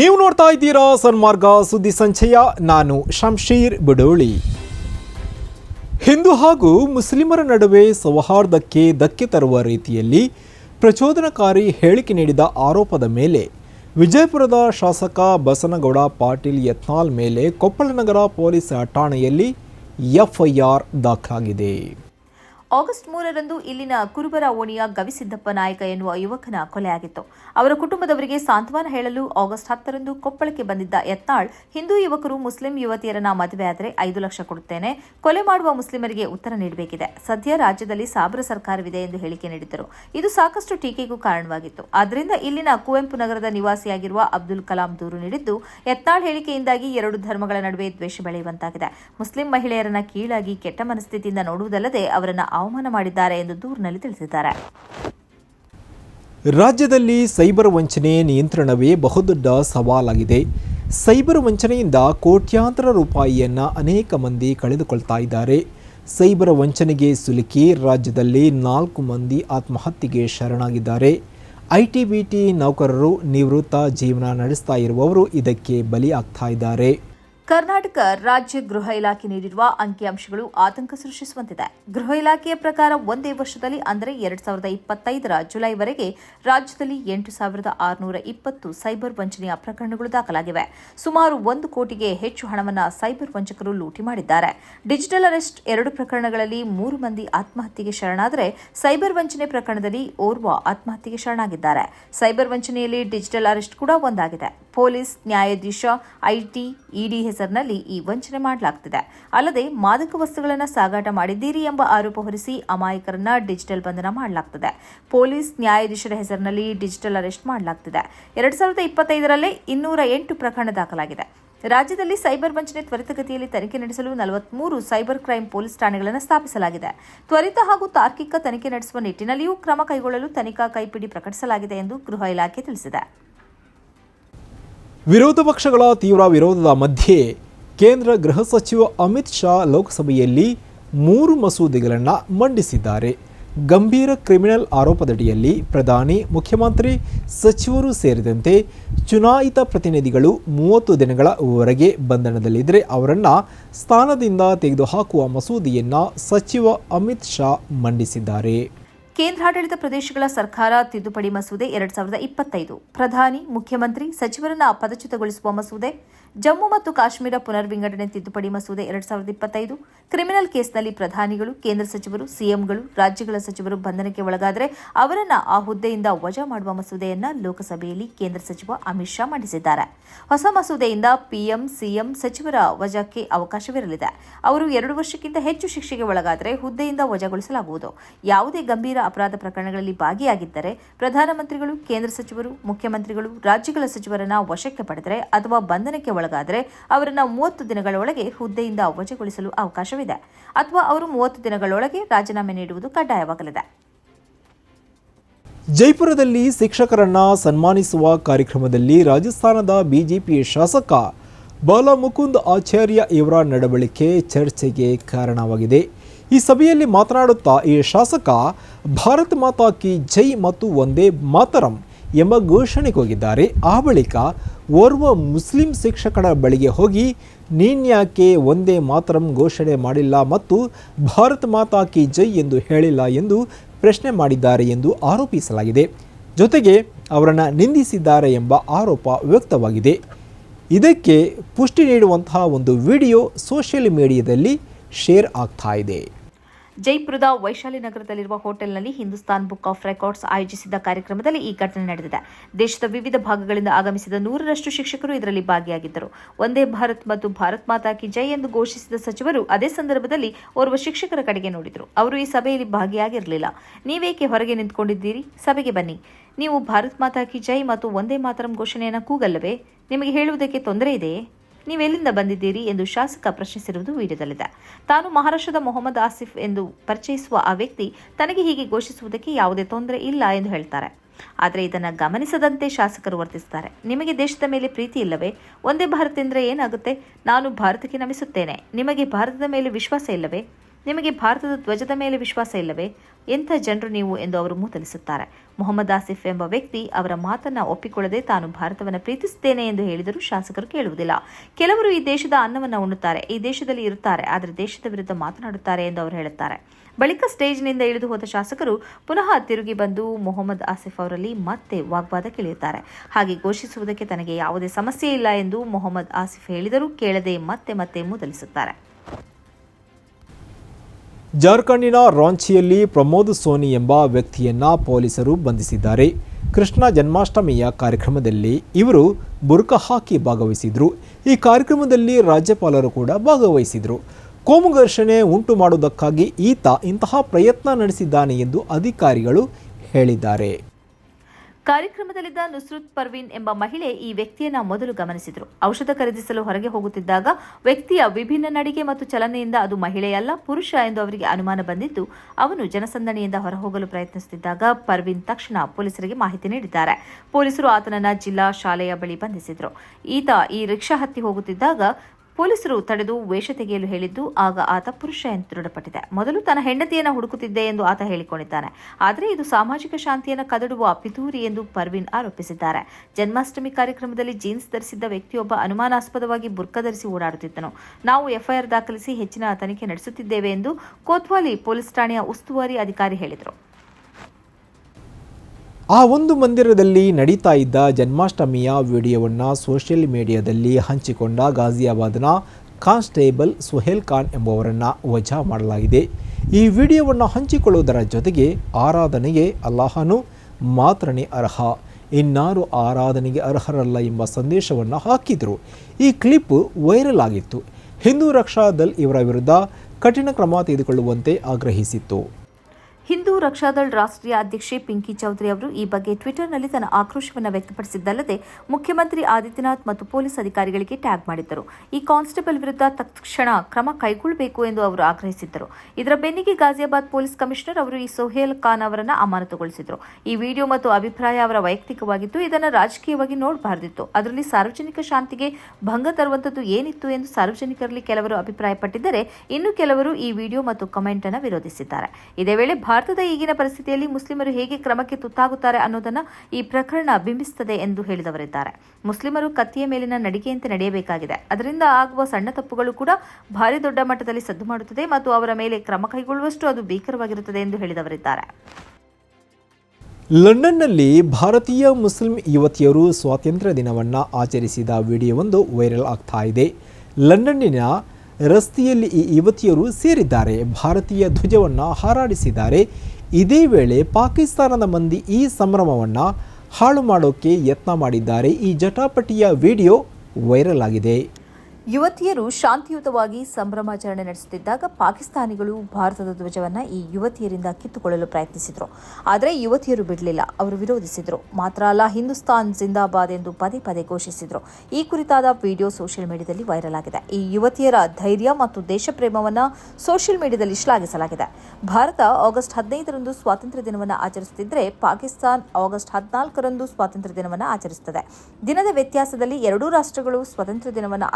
ನೀವು ನೋಡ್ತಾ ಇದ್ದೀರಾ ಸನ್ಮಾರ್ಗ ಸುದ್ದಿ ಸಂಚಯ. ನಾನು ಶಂಶೀರ್ ಬಿಡೋಳಿ. ಹಿಂದೂ ಹಾಗೂ ಮುಸ್ಲಿಮರ ನಡುವೆ ಸೌಹಾರ್ದಕ್ಕೆ ಧಕ್ಕೆ ತರುವ ರೀತಿಯಲ್ಲಿ ಪ್ರಚೋದನಕಾರಿ ಹೇಳಿಕೆ ನೀಡಿದ ಆರೋಪದ ಮೇಲೆ ವಿಜಯಪುರದ ಶಾಸಕ ಬಸನಗೌಡ ಪಾಟೀಲ್ ಯತ್ನಾಲ್ ಮೇಲೆ ಕೊಪ್ಪಳ ನಗರ ಪೊಲೀಸ್ ಠಾಣೆಯಲ್ಲಿ ಎಫ್ಐಆರ್ ದಾಖಲಾಗಿದೆ. ಆಗಸ್ಟ್ ಮೂರರಂದು ಇಲ್ಲಿನ ಕುರುಬರ ಓಣಿಯ ಗವಿಸಿದ್ದಪ್ಪ ನಾಯಕ ಎನ್ನುವ ಯುವಕನ ಕೊಲೆಯಾಗಿತ್ತು. ಅವರ ಕುಟುಂಬದವರಿಗೆ ಸಾಂತ್ವನ ಹೇಳಲು ಆಗಸ್ಟ್ ಹತ್ತರಂದು ಕೊಪ್ಪಳಕ್ಕೆ ಬಂದಿದ್ದ ಯತ್ನಾಳ್, ಹಿಂದೂ ಯುವಕರು ಮುಸ್ಲಿಂ ಯುವತಿಯರನ್ನ ಮದುವೆಯಾದರೆ ಐದು ಲಕ್ಷ ಕೊಡುತ್ತೇನೆ, ಕೊಲೆ ಮಾಡುವ ಮುಸ್ಲಿಮರಿಗೆ ಉತ್ತರ ನೀಡಬೇಕಿದೆ. ಸದ್ಯ ರಾಜ್ಯದಲ್ಲಿ ಸಾಬ್ರ ಸರ್ಕಾರವಿದೆ ಎಂದು ಹೇಳಿಕೆ ನೀಡಿದ್ದರು. ಇದು ಸಾಕಷ್ಟು ಟೀಕೆಗೂ ಕಾರಣವಾಗಿತ್ತು. ಆದ್ದರಿಂದ ಇಲ್ಲಿನ ಕುವೆಂಪು ನಗರದ ನಿವಾಸಿಯಾಗಿರುವ ಅಬ್ದುಲ್ ಕಲಾಂ ದೂರು ನೀಡಿದ್ದು, ಯತ್ನಾಳ್ ಹೇಳಿಕೆಯಿಂದಾಗಿ ಎರಡು ಧರ್ಮಗಳ ನಡುವೆ ದ್ವೇಷ ಬೆಳೆಯುವಂತಾಗಿದೆ. ಮುಸ್ಲಿಂ ಮಹಿಳೆಯರನ್ನ ಕೀಳಾಗಿ ಕೆಟ್ಟ ಮನಸ್ಥಿತಿಯಿಂದ ನೋಡುವುದಲ್ಲದೆ ಅವರನ್ನ ಅವಮಾನ ಮಾಡಿದ್ದಾರೆ ಎಂದು ದೂರಿನಲ್ಲಿ ತಿಳಿಸಿದ್ದಾರೆ. ರಾಜ್ಯದಲ್ಲಿ ಸೈಬರ್ ವಂಚನೆ ನಿಯಂತ್ರಣವೇ ಬಹುದೊಡ್ಡ ಸವಾಲಾಗಿದೆ. ಸೈಬರ್ ವಂಚನೆಯಿಂದ ಕೋಟ್ಯಾಂತರ ರೂಪಾಯಿಯನ್ನು ಅನೇಕ ಮಂದಿ ಕಳೆದುಕೊಳ್ತಾ ಇದ್ದಾರೆ. ಸೈಬರ್ ವಂಚನೆಗೆ ಸಿಲುಕಿ ರಾಜ್ಯದಲ್ಲಿ ನಾಲ್ಕು ಮಂದಿ ಆತ್ಮಹತ್ಯೆಗೆ ಶರಣಾಗಿದ್ದಾರೆ. ಐ ಟಿ ಬಿ ಟಿ ನೌಕರರು ನಿವೃತ್ತ ಜೀವನ ನಡೆಸ್ತಾ ಇರುವವರು ಇದಕ್ಕೆ ಬಲಿಯಾಗ್ತಾ ಇದ್ದಾರೆ. ಕರ್ನಾಟಕ ರಾಜ್ಯ ಗೃಹ ಇಲಾಖೆ ನೀಡಿರುವ ಅಂಕಿಅಂಶಗಳು ಆತಂಕ ಸೃಷ್ಟಿಸುವಂತಿದೆ. ಗೃಹ ಇಲಾಖೆಯ ಪ್ರಕಾರ ಒಂದೇ ವರ್ಷದಲ್ಲಿ ಅಂದರೆ ಎರಡ್ ಸಾವಿರದ ಇಪ್ಪತ್ತೈದರ ಜುಲೈವರೆಗೆ ರಾಜ್ಯದಲ್ಲಿ ಎಂಟು ಸಾವಿರದ ಆರುನೂರ ಇಪ್ಪತ್ತು ಸೈಬರ್ ವಂಚನೆಯ ಪ್ರಕರಣಗಳು ದಾಖಲಾಗಿವೆ. ಸುಮಾರು ಒಂದು ಕೋಟಿಗೆ ಹೆಚ್ಚು ಹಣವನ್ನು ಸೈಬರ್ ವಂಚಕರು ಲೂಟಿ ಮಾಡಿದ್ದಾರೆ. ಡಿಜಿಟಲ್ ಅರೆಸ್ಟ್ ಎರಡು ಪ್ರಕರಣಗಳಲ್ಲಿ ಮೂರು ಮಂದಿ ಆತ್ಮಹತ್ಯೆಗೆ ಶರಣಾದರೆ ಸೈಬರ್ ವಂಚನೆ ಪ್ರಕರಣದಲ್ಲಿ ಓರ್ವ ಆತ್ಮಹತ್ಯೆಗೆ ಶರಣಾಗಿದ್ದಾರೆ. ಸೈಬರ್ ವಂಚನೆಯಲ್ಲಿ ಡಿಜಿಟಲ್ ಅರೆಸ್ಟ್ ಕೂಡ ಒಂದಾಗಿದೆ. ಪೊಲೀಸ್, ನ್ಯಾಯಾಧೀಶ, ಐಟಿ, ಇಡಿ ಹೆಸರಿನಲ್ಲಿ ಈ ವಂಚನೆ ಮಾಡಲಾಗ್ತಿದೆ. ಅಲ್ಲದೆ ಮಾದಕ ವಸ್ತುಗಳನ್ನು ಸಾಗಾಟ ಮಾಡಿದ್ದೀರಿ ಎಂಬ ಆರೋಪ ಹೊರಿಸಿ ಅಮಾಯಕರನ್ನ ಡಿಜಿಟಲ್ ಬಂಧನ ಮಾಡಲಾಗ್ತಿದೆ. ಪೊಲೀಸ್ ನ್ಯಾಯಾಧೀಶರ ಹೆಸರಿನಲ್ಲಿ ಡಿಜಿಟಲ್ ಅರೆಸ್ಟ್ ಮಾಡಲಾಗ್ತಿದೆ. ಎರಡ್ ಸಾವಿರದ ಇಪ್ಪತ್ತೈದರಲ್ಲೇ ಇನ್ನೂರ ಎಂಟು ಪ್ರಕರಣ ದಾಖಲಾಗಿದೆ. ರಾಜ್ಯದಲ್ಲಿ ಸೈಬರ್ ವಂಚನೆ ತ್ವರಿತಗತಿಯಲ್ಲಿ ತನಿಖೆ ನಡೆಸಲು ನಲವತ್ಮೂರು ಸೈಬರ್ ಕ್ರೈಂ ಪೊಲೀಸ್ ಠಾಣೆಗಳನ್ನು ಸ್ಥಾಪಿಸಲಾಗಿದೆ. ತ್ವರಿತ ಹಾಗೂ ತಾರ್ಕಿಕ ತನಿಖೆ ನಡೆಸುವ ನಿಟ್ಟಿನಲ್ಲಿಯೂ ಕ್ರಮ ಕೈಗೊಳ್ಳಲು ತನಿಖಾ ಕೈಪಿಡಿ ಪ್ರಕಟಿಸಲಾಗಿದೆ ಎಂದು ಗೃಹ ಇಲಾಖೆ ತಿಳಿಸಿದೆ. ವಿರೋಧ ಪಕ್ಷಗಳ ತೀವ್ರ ವಿರೋಧದ ಮಧ್ಯೆ ಕೇಂದ್ರ ಗೃಹ ಸಚಿವ ಅಮಿತ್ ಶಾ ಲೋಕಸಭೆಯಲ್ಲಿ ಮೂರು ಮಸೂದೆಗಳನ್ನು ಮಂಡಿಸಿದ್ದಾರೆ. ಗಂಭೀರ ಕ್ರಿಮಿನಲ್ ಆರೋಪದಡಿಯಲ್ಲಿ ಪ್ರಧಾನಿ, ಮುಖ್ಯಮಂತ್ರಿ, ಸಚಿವರು ಸೇರಿದಂತೆ ಚುನಾಯಿತ ಪ್ರತಿನಿಧಿಗಳು ಮೂವತ್ತು ದಿನಗಳವರೆಗೆ ಬಂಧನದಲ್ಲಿದ್ದರೆ ಅವರನ್ನು ಸ್ಥಾನದಿಂದ ತೆಗೆದುಹಾಕುವ ಮಸೂದೆಯನ್ನು ಸಚಿವ ಅಮಿತ್ ಶಾ ಮಂಡಿಸಿದ್ದಾರೆ. ಕೇಂದ್ರಾಡಳಿತ ಪ್ರದೇಶಗಳ ಸರ್ಕಾರ ತಿದ್ದುಪಡಿ ಮಸೂದೆ ಎರಡ್ ಸಾವಿರದ ಇಪ್ಪತ್ತೈದು. ಪ್ರಧಾನಿ ಮುಖ್ಯಮಂತ್ರಿ ಸಚಿವರನ್ನ ಪದಚ್ಯುತಗೊಳಿಸುವ ಮಸೂದೆ ಜಮ್ಮು ಮತ್ತು ಕಾಶ್ಮೀರ ಪುನರ್ವಿಂಗಡಣೆ ತಿದ್ದುಪಡಿ ಮಸೂದೆ ಎರಡ್ ಸಾವಿರದ ಇಪ್ಪತ್ತೈದು. ಕ್ರಿಮಿನಲ್ ಕೇಸ್ನಲ್ಲಿ ಪ್ರಧಾನಿಗಳು, ಕೇಂದ್ರ ಸಚಿವರು, ಸಿಎಂಗಳು, ರಾಜ್ಯಗಳ ಸಚಿವರು ಬಂಧನಕ್ಕೆ ಒಳಗಾದರೆ ಅವರನ್ನು ಆ ಹುದ್ದೆಯಿಂದ ವಜಾ ಮಾಡುವ ಮಸೂದೆಯನ್ನು ಲೋಕಸಭೆಯಲ್ಲಿ ಕೇಂದ್ರ ಸಚಿವ ಅಮಿತ್ ಶಾ ಮಂಡಿಸಿದ್ದಾರೆ. ಹೊಸ ಮಸೂದೆಯಿಂದ ಪಿಎಂ, ಸಿಎಂ ಸಚಿವರ ವಜಾಕ್ಕೆ ಅವಕಾಶವಿರಲಿದೆ. ಅವರು ಎರಡು ವರ್ಷಕ್ಕಿಂತ ಹೆಚ್ಚು ಶಿಕ್ಷೆಗೆ ಒಳಗಾದರೆ ಹುದ್ದೆಯಿಂದ ವಜಾಗೊಳಿಸಲಾಗುವುದು. ಯಾವುದೇ ಗಂಭೀರ ಅಪರಾಧ ಪ್ರಕರಣಗಳಲ್ಲಿ ಭಾಗಿಯಾಗಿದ್ದರೆ ಪ್ರಧಾನಮಂತ್ರಿಗಳು, ಕೇಂದ್ರ ಸಚಿವರು, ಮುಖ್ಯಮಂತ್ರಿಗಳು, ರಾಜ್ಯಗಳ ಸಚಿವರನ್ನ ವಶಕ್ಕೆ ಪಡೆದರೆ ಅಥವಾ ಬಂಧನಕ್ಕೆ ಒಳಗಾದರೆ ಅವರನ್ನು ಮೂವತ್ತು ದಿನಗಳೊಳಗೆ ಹುದ್ದೆಯಿಂದ ವಜೆಗೊಳಿಸಲು ಅವಕಾಶವಿದೆ. ಅಥವಾ ಅವರು ಮೂವತ್ತು ದಿನಗಳೊಳಗೆ ರಾಜೀನಾಮೆ ನೀಡುವುದು ಕಡ್ಡಾಯವಾಗಲಿದೆ. ಜೈಪುರದಲ್ಲಿ ಶಿಕ್ಷಕರನ್ನ ಸನ್ಮಾನಿಸುವ ಕಾರ್ಯಕ್ರಮದಲ್ಲಿ ರಾಜಸ್ಥಾನದ ಬಿಜೆಪಿ ಶಾಸಕ ಬಾಲಮುಕುಂದ್ ಆಚಾರ್ಯ ಇವರ ನಡವಳಿಕೆ ಚರ್ಚೆಗೆ ಕಾರಣವಾಗಿದೆ. ಈ ಸಭೆಯಲ್ಲಿ ಮಾತನಾಡುತ್ತಾ ಈ ಶಾಸಕ, ಭಾರತ್ ಮಾತಾ ಕಿ ಜೈ ಮತ್ತು ಒಂದೇ ಮಾತರಂ. ಎಂಬ ಘೋಷಣೆಗೆ ಹೋಗಿದ್ದಾರೆ. ಆ ಬಳಿಕ ಓರ್ವ ಮುಸ್ಲಿಂ ಶಿಕ್ಷಕರ ಬಳಿಗೆ ಹೋಗಿ ನೀನ್ಯಾಕೆ ಒಂದೇ ಮಾತರಂ ಘೋಷಣೆ ಮಾಡಿಲ್ಲ ಮತ್ತು ಭಾರತ್ ಮಾತಾ ಕಿ ಜೈ ಎಂದು ಹೇಳಿಲ್ಲ ಎಂದು ಪ್ರಶ್ನೆ ಮಾಡಿದ್ದಾರೆ ಎಂದು ಆರೋಪಿಸಲಾಗಿದೆ. ಜೊತೆಗೆ ಅವರನ್ನು ನಿಂದಿಸಿದ್ದಾರೆ ಎಂಬ ಆರೋಪ ವ್ಯಕ್ತವಾಗಿದೆ. ಇದಕ್ಕೆ ಪುಷ್ಟಿ ನೀಡುವಂತಹ ಒಂದು ವಿಡಿಯೋ ಸೋಷಿಯಲ್ ಮೀಡಿಯಾದಲ್ಲಿ ಶೇರ್ ಆಗ್ತಾ ಇದೆ. ಜೈಪುರದ ವೈಶಾಲಿ ನಗರದಲ್ಲಿರುವ ಹೋಟೆಲ್ನಲ್ಲಿ ಹಿಂದೂಸ್ತಾನ್ ಬುಕ್ ಆಫ್ ರೆಕಾರ್ಡ್ಸ್ ಆಯೋಜಿಸಿದ್ದ ಕಾರ್ಯಕ್ರಮದಲ್ಲಿ ಈ ಘಟನೆ ನಡೆದಿದೆ. ದೇಶದ ವಿವಿಧ ಭಾಗಗಳಿಂದ ಆಗಮಿಸಿದ ನೂರರಷ್ಟು ಶಿಕ್ಷಕರು ಇದರಲ್ಲಿ ಭಾಗಿಯಾಗಿದ್ದರು. ಒಂದೇ ಭಾರತ್ ಮತ್ತು ಭಾರತ್ ಮಾತಾ ಕಿ ಜೈ ಎಂದು ಘೋಷಿಸಿದ ಸಚಿವರು ಅದೇ ಸಂದರ್ಭದಲ್ಲಿ ಓರ್ವ ಶಿಕ್ಷಕರ ಕಡೆಗೆ ನೋಡಿದರು. ಅವರು ಈ ಸಭೆಯಲ್ಲಿ ಭಾಗಿಯಾಗಿರಲಿಲ್ಲ. ನೀವೇಕೆ ಹೊರಗೆ ನಿಂತ್ಕೊಂಡಿದ್ದೀರಿ? ಸಭೆಗೆ ಬನ್ನಿ. ನೀವು ಭಾರತ್ ಮಾತಾ ಕಿ ಜೈ ಮತ್ತು ಒಂದೇ ಮಾತರಂ ಘೋಷಣೆಯನ್ನು ಕೂಗಲ್ಲವೇ? ನಿಮಗೆ ಹೇಳುವುದಕ್ಕೆ ತೊಂದರೆ ಇದೆಯೇ? ನೀವೆಲ್ಲಿಂದ ಬಂದಿದ್ದೀರಿ ಎಂದು ಶಾಸಕ ಪ್ರಶ್ನಿಸಿರುವುದು ವಿಡಿಯೋದಲ್ಲಿದೆ ತಾನು ಮಹಾರಾಷ್ಟ್ರದ ಮೊಹಮ್ಮದ್ ಆಸಿಫ್ ಎಂದು ಪರಿಚಯಿಸುವ ಆ ವ್ಯಕ್ತಿ ತನಗೆ ಹೀಗೆ ಘೋಷಿಸುವುದಕ್ಕೆ ಯಾವುದೇ ತೊಂದರೆ ಇಲ್ಲ ಎಂದು ಹೇಳ್ತಾರೆ. ಆದರೆ ಇದನ್ನು ಗಮನಿಸದಂತೆ ಶಾಸಕರು ವರ್ತಿಸುತ್ತಾರೆ. ನಿಮಗೆ ದೇಶದ ಮೇಲೆ ಪ್ರೀತಿ ಇಲ್ಲವೇ? ಒಂದೇ ಭಾರತ ಎಂದರೆ ಏನಾಗುತ್ತೆ? ನಾನು ಭಾರತಕ್ಕೆ ನಮಿಸುತ್ತೇನೆ ನಿಮಗೆ ಭಾರತದ ಮೇಲೆ ವಿಶ್ವಾಸ ಇಲ್ಲವೇ? ನಿಮಗೆ ಭಾರತದ ಧ್ವಜದ ಮೇಲೆ ವಿಶ್ವಾಸ ಇಲ್ಲವೇ? ಎಂಥ ಜನರು ನೀವು ಎಂದು ಅವರು ಮೂತಲಿಸುತ್ತಾರೆ. ಮೊಹಮ್ಮದ್ ಆಸಿಫ್ ಎಂಬ ವ್ಯಕ್ತಿ ಅವರ ಮಾತನ್ನ ಒಪ್ಪಿಕೊಳ್ಳದೆ ತಾನು ಭಾರತವನ್ನು ಪ್ರೀತಿಸುತ್ತೇನೆ ಎಂದು ಹೇಳಿದರೂ ಶಾಸಕರು ಕೇಳುವುದಿಲ್ಲ. ಕೆಲವರು ಈ ದೇಶದ ಅನ್ನವನ್ನು ಉಣ್ಣುತ್ತಾರೆ, ಈ ದೇಶದಲ್ಲಿ ಇರುತ್ತಾರೆ, ಆದರೆ ದೇಶದ ವಿರುದ್ಧ ಮಾತನಾಡುತ್ತಾರೆ ಎಂದು ಅವರು ಹೇಳುತ್ತಾರೆ. ಬಳಿಕ ಸ್ಟೇಜ್ನಿಂದ ಇಳಿದು ಹೋದ ಶಾಸಕರು ಪುನಃ ತಿರುಗಿ ಬಂದು ಮೊಹಮ್ಮದ್ ಆಸಿಫ್ ಅವರಲ್ಲಿ ಮತ್ತೆ ವಾಗ್ವಾದ ವಾಗ್ವಾದಕ್ಕಿಳಿಯುತ್ತಾರೆ ಹಾಗೆ ಘೋಷಿಸುವುದಕ್ಕೆ ತನಗೆ ಯಾವುದೇ ಸಮಸ್ಯೆ ಇಲ್ಲ ಎಂದು ಮೊಹಮ್ಮದ್ ಆಸಿಫ್ ಹೇಳಿದರೂ ಕೇಳದೆ ಮತ್ತೆ ಮತ್ತೆ ಮೂದಲಿಸುತ್ತಾರೆ ಜಾರ್ಖಂಡಿನ ರಾಂಚಿಯಲ್ಲಿ ಪ್ರಮೋದ್ ಸೋನಿ ಎಂಬ ವ್ಯಕ್ತಿಯನ್ನ ಪೊಲೀಸರು ಬಂಧಿಸಿದ್ದಾರೆ. ಕೃಷ್ಣ ಜನ್ಮಾಷ್ಟಮಿಯ ಕಾರ್ಯಕ್ರಮದಲ್ಲಿ ಇವರು ಬುರ್ಕ ಹಾಕಿ ಭಾಗವಹಿಸಿದ್ರು. ಈ ಕಾರ್ಯಕ್ರಮದಲ್ಲಿ ರಾಜ್ಯಪಾಲರು ಕೂಡ ಭಾಗವಹಿಸಿದರು. ಕೋಮು ಘರ್ಷಣೆ ಉಂಟು ಮಾಡುವುದಕ್ಕಾಗಿ ಈತ ಇಂತಹ ಪ್ರಯತ್ನ ನಡೆಸಿದ್ದಾನೆ ಎಂದು ಅಧಿಕಾರಿಗಳು ಹೇಳಿದ್ದಾರೆ. ಕಾರ್ಯಕ್ರಮದಲ್ಲಿದ್ದ ನುಸ್ರುತ್ ಪರ್ವೀನ್ ಎಂಬ ಮಹಿಳೆ ಈ ವ್ಯಕ್ತಿಯನ್ನ ಮೊದಲು ಗಮನಿಸಿದರು. ಔಷಧ ಖರೀದಿಸಲು ಹೊರಗೆ ಹೋಗುತ್ತಿದ್ದಾಗ ವ್ಯಕ್ತಿಯ ವಿಭಿನ್ನ ನಡಿಗೆ ಮತ್ತು ಚಲನೆಯಿಂದ ಅದು ಮಹಿಳೆಯಲ್ಲ, ಪುರುಷ ಎಂದು ಅವರಿಗೆ ಅನುಮಾನ ಬಂದಿದ್ದು, ಅವನು ಜನಸಂದಣಿಯಿಂದ ಹೊರಹೋಗಲು ಪ್ರಯತ್ನಿಸುತ್ತಿದ್ದಾಗ ಪರ್ವೀನ್ ತಕ್ಷಣ ಪೊಲೀಸರಿಗೆ ಮಾಹಿತಿ ನೀಡಿದ್ದಾರೆ. ಪೊಲೀಸರು ಆತನನ್ನ ಜಿಲ್ಲಾ ಶಾಲೆಯ ಬಳಿ ಬಂಧಿಸಿದ್ರು. ಈತ ಈ ರಿಕ್ಷಾ ಹತ್ತಿ ಹೋಗುತ್ತಿದ್ದಾಗ ಪೊಲೀಸರು ತಡೆದು ವೇಷ ತೆಗೆಯಲು ಹೇಳಿದ್ದು, ಆಗ ಆತ ಪುರುಷ ಎಂದು ದೃಢಪಟ್ಟಿದೆ. ಮೊದಲು ತನ್ನ ಹೆಂಡತಿಯನ್ನು ಹುಡುಕುತ್ತಿದ್ದೆ ಎಂದು ಆತ ಹೇಳಿಕೊಂಡಿದ್ದಾನೆ. ಆದರೆ ಇದು ಸಾಮಾಜಿಕ ಶಾಂತಿಯನ್ನು ಕದಡುವ ಪಿತೂರಿ ಎಂದು ಪರ್ವಿನ್ ಆರೋಪಿಸಿದ್ದಾರೆ. ಜನ್ಮಾಷ್ಟಮಿ ಕಾರ್ಯಕ್ರಮದಲ್ಲಿ ಜೀನ್ಸ್ ಧರಿಸಿದ್ದ ವ್ಯಕ್ತಿಯೊಬ್ಬ ಅನುಮಾನಾಸ್ಪದವಾಗಿ ಬುರ್ಕ ಧರಿಸಿ ಓಡಾಡುತ್ತಿದ್ದನು. ನಾವು ಎಫ್ಐಆರ್ ದಾಖಲಿಸಿ ಹೆಚ್ಚಿನ ತನಿಖೆ ನಡೆಸುತ್ತಿದ್ದೇವೆ ಎಂದು ಕೋತ್ವಾಲಿ ಪೊಲೀಸ್ ಠಾಣೆಯ ಉಸ್ತುವಾರಿ ಅಧಿಕಾರಿ ಹೇಳಿದರು. ಆ ಒಂದು ಮಂದಿರದಲ್ಲಿ ನಡೀತಾ ಇದ್ದ ಜನ್ಮಾಷ್ಟಮಿಯ ವಿಡಿಯೋವನ್ನು ಸೋಷಿಯಲ್ ಮೀಡಿಯಾದಲ್ಲಿ ಹಂಚಿಕೊಂಡ ಗಾಜಿಯಾಬಾದ್ನ ಕಾನ್ಸ್ಟೇಬಲ್ ಸುಹೇಲ್ ಖಾನ್ ಎಂಬುವರನ್ನು ವಜಾ ಮಾಡಲಾಗಿದೆ. ಈ ವಿಡಿಯೋವನ್ನು ಹಂಚಿಕೊಳ್ಳುವುದರ ಜೊತೆಗೆ ಆರಾಧನೆಗೆ ಅಲ್ಲಾಹನು ಮಾತ್ರನೇ ಅರ್ಹ. ಇನ್ನಾರು ಆರಾಧನೆಗೆ ಅರ್ಹರಲ್ಲ ಎಂಬ ಸಂದೇಶವನ್ನು ಹಾಕಿದರು. ಈ ಕ್ಲಿಪ್ ವೈರಲ್ ಆಗಿತ್ತು. ಹಿಂದೂ ರಕ್ಷಾ ದಲ್ ಇವರ ವಿರುದ್ಧ ಕಠಿಣ ಕ್ರಮ ತೆಗೆದುಕೊಳ್ಳುವಂತೆ ಆಗ್ರಹಿಸಿತ್ತು. ಹಿಂದೂ ರಕ್ಷಾದಳ್ ರಾಷ್ಟ್ರೀಯ ಅಧ್ಯಕ್ಷೆ ಪಿಂಕಿ ಚೌಧರಿ ಅವರು ಈ ಬಗ್ಗೆ ಟ್ವಿಟರ್ನಲ್ಲಿ ತನ್ನ ಆಕ್ರೋಶವನ್ನು ವ್ಯಕ್ತಪಡಿಸಿದ್ದಲ್ಲದೆ ಮುಖ್ಯಮಂತ್ರಿ ಆದಿತ್ಯನಾಥ್ ಮತ್ತು ಪೊಲೀಸ್ ಅಧಿಕಾರಿಗಳಿಗೆ ಟ್ಯಾಗ್ ಮಾಡಿದ್ದರು. ಈ ಕಾನ್ಸ್ಟೇಬಲ್ ವಿರುದ್ಧ ತಕ್ಷಣ ಕ್ರಮ ಕೈಗೊಳ್ಳಬೇಕು ಎಂದು ಅವರು ಆಗ್ರಹಿಸಿದ್ದರು. ಇದರ ಬೆನ್ನಿಗೆ ಗಾಜಿಯಾಬಾದ್ ಪೊಲೀಸ್ ಕಮಿಷನರ್ ಅವರು ಈ ಸೊಹೇಲ್ ಖಾನ್ ಅವರನ್ನು ಅಮಾನತುಗೊಳಿಸಿದರು. ಈ ವಿಡಿಯೋ ಮತ್ತು ಅಭಿಪ್ರಾಯ ಅವರ ವೈಯಕ್ತಿಕವಾಗಿತ್ತು ಇದನ್ನು ರಾಜಕೀಯವಾಗಿ ನೋಡಬಾರದಿತ್ತು. ಅದರಲ್ಲಿ ಸಾರ್ವಜನಿಕ ಶಾಂತಿಗೆ ಭಂಗ ತರುವಂತದ್ದು ಏನಿತ್ತು ಎಂದು ಸಾರ್ವಜನಿಕರಲ್ಲಿ ಕೆಲವರು ಅಭಿಪ್ರಾಯಪಟ್ಟಿದ್ದರೆ, ಇನ್ನು ಕೆಲವರು ಈ ವಿಡಿಯೋ ಮತ್ತು ಕಮೆಂಟ್ ಅನ್ನು ವಿರೋಧಿಸಿದ್ದಾರೆ. ಇದೇ ವೇಳೆ ಭಾರತದ ಈಗಿನ ಪರಿಸ್ಥಿತಿಯಲ್ಲಿ ಮುಸ್ಲಿಮರು ಹೇಗೆ ಕ್ರಮಕ್ಕೆ ತುತ್ತಾಗುತ್ತಾರೆ ಅನ್ನೋದನ್ನ ಈ ಪ್ರಕರಣ ಬಿಂಬಿಸುತ್ತದೆ ಎಂದು ಹೇಳಿದವರಿದ್ದಾರೆ. ಮುಸ್ಲಿಮರು ಕತ್ತಿಯ ಮೇಲಿನ ನಡಿಗೆಯಂತೆ ನಡೆಯಬೇಕಾಗಿದೆ. ಅದರಿಂದ ಆಗುವ ಸಣ್ಣ ತಪ್ಪುಗಳು ಕೂಡ ಭಾರಿ ದೊಡ್ಡ ಮಟ್ಟದಲ್ಲಿ ಸದ್ದು ಮಾಡುತ್ತದೆ ಮತ್ತು ಅವರ ಮೇಲೆ ಕ್ರಮ ಕೈಗೊಳ್ಳುವಷ್ಟು ಅದು ಭೀಕರವಾಗಿರುತ್ತದೆ ಎಂದು ಹೇಳಿದವರಿದ್ದಾರೆ. ಲಂಡನ್ನಲ್ಲಿ ಭಾರತೀಯ ಮುಸ್ಲಿಂ ಯುವತಿಯರು ಸ್ವಾತಂತ್ರ್ಯ ದಿನವನ್ನು ಆಚರಿಸಿದ ವಿಡಿಯೋವೊಂದು ವೈರಲ್ ಆಗ್ತಾ ಇದೆ. ಲಂಡನ್ನಿನ ರಸ್ತೆಯಲ್ಲಿ ಈ ಯುವತಿಯರು ಸೇರಿದ್ದಾರೆ. ಭಾರತೀಯ ಧ್ವಜವನ್ನು ಹಾರಾಡಿಸಿದ್ದಾರೆ. ಇದೇ ವೇಳೆ ಪಾಕಿಸ್ತಾನದ ಮಂದಿ ಈ ಸಂಭ್ರಮವನ್ನು ಹಾಳು ಮಾಡೋಕ್ಕೆ ಯತ್ನ ಮಾಡಿದ್ದಾರೆ. ಈ ಜಟಾಪಟಿಯ ವಿಡಿಯೋ ವೈರಲ್ ಆಗಿದೆ. ಯುವತಿಯರು ಶಾಂತಿಯುತವಾಗಿ ಸಂಭ್ರಮಾಚರಣೆ ನಡೆಸುತ್ತಿದ್ದಾಗ ಪಾಕಿಸ್ತಾನಿಗಳು ಭಾರತದ ಧ್ವಜವನ್ನು ಈ ಯುವತಿಯರಿಂದ ಕಿತ್ತುಕೊಳ್ಳಲು ಪ್ರಯತ್ನಿಸಿದರು. ಆದರೆ ಯುವತಿಯರು ಬಿಡಲಿಲ್ಲ, ಅವರು ವಿರೋಧಿಸಿದರು. ಮಾತ್ರ ಅಲ್ಲ, ಹಿಂದೂಸ್ತಾನ್ ಜಿಂದಾಬಾದ್ ಎಂದು ಪದೇ ಪದೇ ಘೋಷಿಸಿದರು. ಈ ಕುರಿತಾದ ವಿಡಿಯೋ ಸೋಷಿಯಲ್ ಮೀಡಿಯಾದಲ್ಲಿ ವೈರಲ್ ಆಗಿದೆ. ಈ ಯುವತಿಯರ ಧೈರ್ಯ ಮತ್ತು ದೇಶಪ್ರೇಮವನ್ನು ಸೋಷಿಯಲ್ ಮೀಡಿಯಾದಲ್ಲಿ ಶ್ಲಾಘಿಸಲಾಗಿದೆ. ಭಾರತ ಆಗಸ್ಟ್ ಹದಿನೈದರಂದು ಸ್ವಾತಂತ್ರ್ಯ ದಿನವನ್ನು ಆಚರಿಸುತ್ತಿದ್ದರೆ ಪಾಕಿಸ್ತಾನ್ ಆಗಸ್ಟ್ ಹದಿನಾಲ್ಕರಂದು ಸ್ವಾತಂತ್ರ್ಯ ದಿನವನ್ನು ಆಚರಿಸುತ್ತದೆ. ದಿನದ ವ್ಯತ್ಯಾಸದಲ್ಲಿ ಎರಡೂ ರಾಷ್ಟ್ರಗಳು ಸ್ವಾತಂತ್ರ್ಯ ದಿನವನ್ನು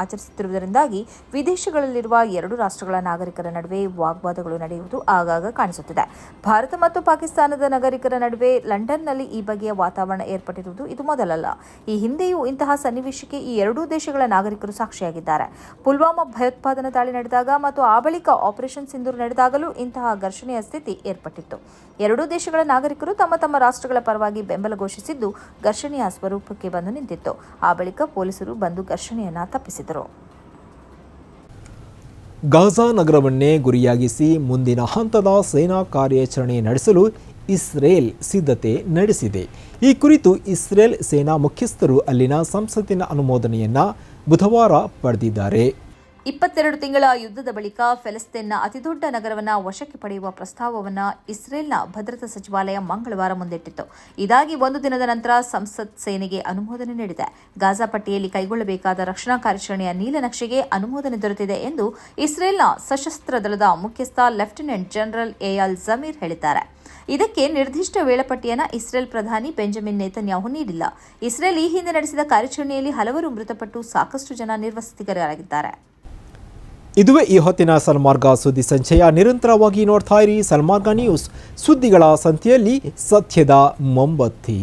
ಆಚರಿಸುತ್ತಿರುವುದರಿಂದಾಗಿ ವಿದೇಶಗಳಲ್ಲಿರುವ ಎರಡು ರಾಷ್ಟ್ರಗಳ ನಾಗರಿಕರ ನಡುವೆ ವಾಗ್ವಾದಗಳು ನಡೆಯುವುದು ಆಗಾಗ ಕಾಣಿಸುತ್ತಿದೆ. ಭಾರತ ಮತ್ತು ಪಾಕಿಸ್ತಾನದ ನಾಗರಿಕರ ನಡುವೆ ಲಂಡನ್ನಲ್ಲಿ ಈ ಬಗೆಯ ವಾತಾವರಣ ಏರ್ಪಟ್ಟಿರುವುದು ಇದು ಮೊದಲಲ್ಲ. ಈ ಹಿಂದೆಯೂ ಇಂತಹ ಸನ್ನಿವೇಶಕ್ಕೆ ಈ ಎರಡೂ ದೇಶಗಳ ನಾಗರಿಕರು ಸಾಕ್ಷಿಯಾಗಿದ್ದಾರೆ. ಪುಲ್ವಾಮಾ ಭಯೋತ್ಪಾದನಾ ದಾಳಿ ನಡೆದಾಗ ಮತ್ತು ಆ ಬಳಿಕ ಆಪರೇಷನ್ ಸಿಂಧೂರ್ ನಡೆದಾಗಲೂ ಇಂತಹ ಘರ್ಷಣೆಯ ಸ್ಥಿತಿ ಏರ್ಪಟ್ಟಿತ್ತು. ಎರಡೂ ದೇಶಗಳ ನಾಗರಿಕರು ತಮ್ಮ ತಮ್ಮ ರಾಷ್ಟ್ರಗಳ ಪರವಾಗಿ ಬೆಂಬಲ ಘೋಷಿಸಿದ್ದು ಘರ್ಷಣೆಯ ಸ್ವರೂಪಕ್ಕೆ ಬಂದು ನಿಂತಿತ್ತು. ಆ ಬಳಿಕ ಪೊಲೀಸರು ಬಂದು ಘರ್ಷಣೆಯನ್ನ ತಪ್ಪಿಸಿದರು. ಗಾಜಾ ನಗರವನ್ನೇ ಗುರಿಯಾಗಿಸಿ ಮುಂದಿನ ಹಂತದ ಸೇನಾ ಕಾರ್ಯಾಚರಣೆ ನಡೆಸಲು ಇಸ್ರೇಲ್ ಸಿದ್ಧತೆ ನಡೆಸಿದೆ. ಈ ಕುರಿತು ಇಸ್ರೇಲ್ ಸೇನಾ ಮುಖ್ಯಸ್ಥರು ಅಲ್ಲಿನ ಸಂಸತ್ತಿನ ಅನುಮೋದನೆಯನ್ನ ಬುಧವಾರ ಪಡೆದಿದ್ದಾರೆ. ಇಪ್ಪತ್ತೆರಡು ತಿಂಗಳ ಯುದ್ಧದ ಬಳಿಕ ಫೆಲಸ್ತೀನ್ನ ಅತಿದೊಡ್ಡ ನಗರವನ್ನು ವಶಕ್ಕೆ ಪಡೆಯುವ ಪ್ರಸ್ತಾವವನ್ನು ಇಸ್ರೇಲ್ನ ಭದ್ರತಾ ಸಚಿವಾಲಯ ಮಂಗಳವಾರ ಮುಂದಿಟ್ಟಿತ್ತು. ಇದಾಗಿ ಒಂದು ದಿನದ ನಂತರ ಸಂಸತ್ ಸೇನೆಗೆ ಅನುಮೋದನೆ ನೀಡಿದೆ. ಗಾಜಾ ಪಟ್ಟಿಯಲ್ಲಿ ಕೈಗೊಳ್ಳಬೇಕಾದ ರಕ್ಷಣಾ ಕಾರ್ಯಾಚರಣೆಯ ನೀಲನಕ್ಷೆಗೆ ಅನುಮೋದನೆ ದೊರೆತಿದೆ ಎಂದು ಇಸ್ರೇಲ್ನ ಸಶಸ್ತ್ರ ದಳದ ಮುಖ್ಯಸ್ಥ ಲೆಫ್ಟಿನೆಂಟ್ ಜನರಲ್ ಎಯಾಲ್ ಜಮೀರ್ ಹೇಳಿದ್ದಾರೆ. ಇದಕ್ಕೆ ನಿರ್ದಿಷ್ಟ ವೇಳಾಪಟ್ಟಿಯನ್ನು ಇಸ್ರೇಲ್ ಪ್ರಧಾನಿ ಬೆಂಜಮಿನ್ ನೇತನ್ಯಾಹು ನೀಡಿಲ್ಲ. ಇಸ್ರೇಲ್ ಈ ಹಿಂದೆ ನಡೆಸಿದ ಕಾರ್ಯಾಚರಣೆಯಲ್ಲಿ ಹಲವರು ಮೃತಪಟ್ಟು ಸಾಕಷ್ಟು ಜನ ನಿರ್ವಸತಿಗರಾಗಿದ್ದಾರೆ ಇದುವೇ ಈ ಹೊತ್ತಿನ ಸಲ್ಮಾರ್ಗ ಸುದ್ದಿ ಸಂಚಯ. ನಿರಂತರವಾಗಿ ನೋಡ್ತಾ ಇರಿ ಸಲ್ಮಾರ್ಗ ನ್ಯೂಸ್. ಸುದ್ದಿಗಳ ಸಂತೆಯಲ್ಲಿ ಸತ್ಯದ ಮೊಂಬತ್ತಿ.